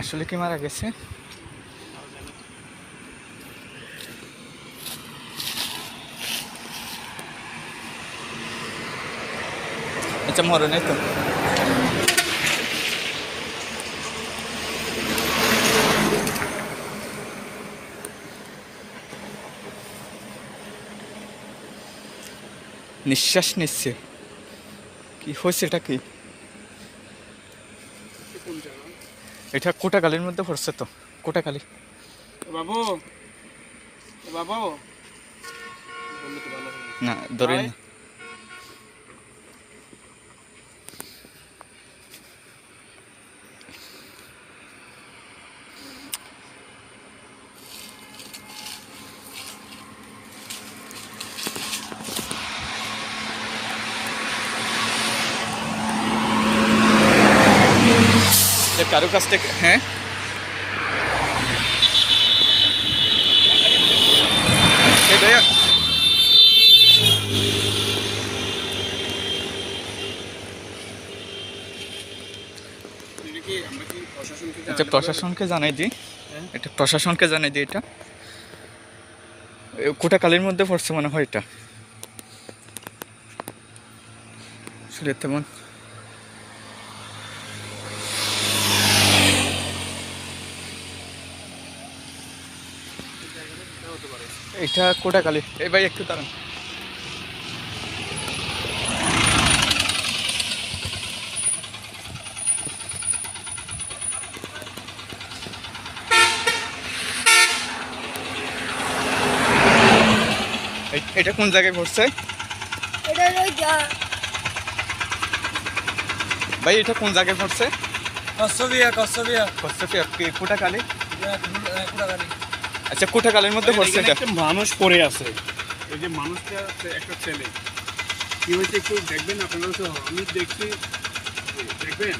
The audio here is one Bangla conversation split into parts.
আসলে কি মারা গেছে? আচ্ছা মরে নাই তো। নিঃশ্বাস নিচ্ছে। কি হয়েছে এটা কি? এটা কোটাকালির মধ্যে পড়ছে তো কোটাকালি। বাবু বাবু। না ধরে না কারও কাছ থেকে? হ্যাঁ। এটা প্রশাসনকে জানাই দিই? এটা প্রশাসনকে জানাই দিই এটা। এ, কোটাকালির মধ্যে পড়ছে মনে হয় এটা। আসলে তেমন এটা কোটাকালি এই ভাই একটু দাঁড়ান। এই- এটা কোন জায়গায় যা ভাই এটা কোন জায়গায় পড়ছে কস্তবিয়া কস্তবিয়া পড়ছে কি আপনি কোটাকালি কুড়াগাড়ি আচ্ছা কোটাকালির মধ্যে পড়ছে এটা একটা মানুষ পড়ে আছে। এই যে মানুষটা একটা ছেলে। কি হয়েছে একটু দেখবেন আপনারা তো আমি দেখছি দেখবেন?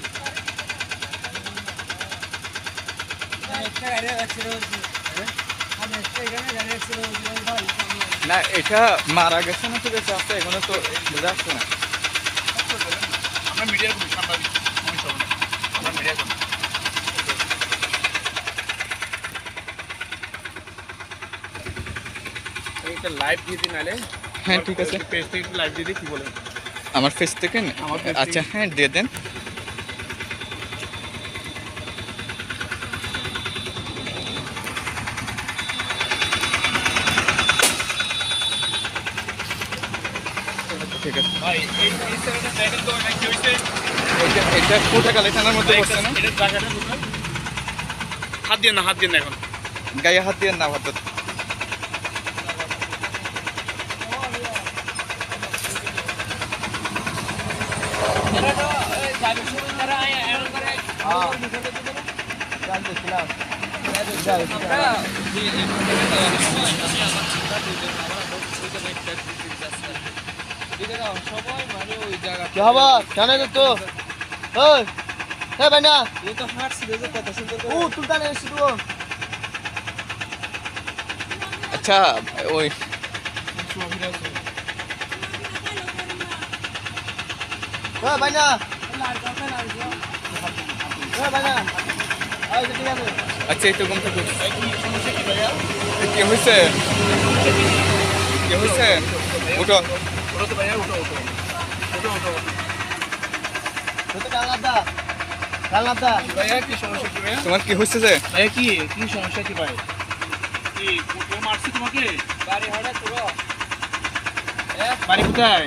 না এটা মারা গেছে না তো আছে এখনও তো বোঝা যাচ্ছে না। আমরা মিডিয়ার সাংবাদিক আমরা মিডিয়া একটা লাইভ দিয়ে দিন নালে হ্যাঁ ঠিক আছে। পেজ থেকে লাইভ দিয়ে দিই কি বলেন। আমার ফেস থেকে না? আমার face আচ্ছা থেকে। হ্যাঁ দিয়ে দেন। ঠিক আছে। ভাই এই এই ছেলেটা দেখেন তো এটা কি হয়েছে। এটা এটা কোটাকালি থানার মধ্যে পড়ছে না? এটা জায়গাটা কোথায়? হাত দিয়ে না হাত দিয়ে না এখন। গায়ে হাত দিয়ে না হাত কি হবা জানে তো ওই হে ভাইনা ও তুলতা নেই শুধু আচ্ছা ওই হে ভাইনা হে ভাইনা আই ঠিক আছে। আচ্ছা এই তো ঘুম থেকে উঠছে। এ, কি হয়েছে কি হয়েছে উঠো। ওটা তো ভাইয়া উঠো উঠো উঠো উঠো তো ডালাদা ডালাদা কি সমস্যা কি তোমার কি হয়েছে যে? কি? কি সমস্যা কি ভাই? কি মারছে তোমাকে? গাড়ি হড়া পুরো বাড়ি কোথায়?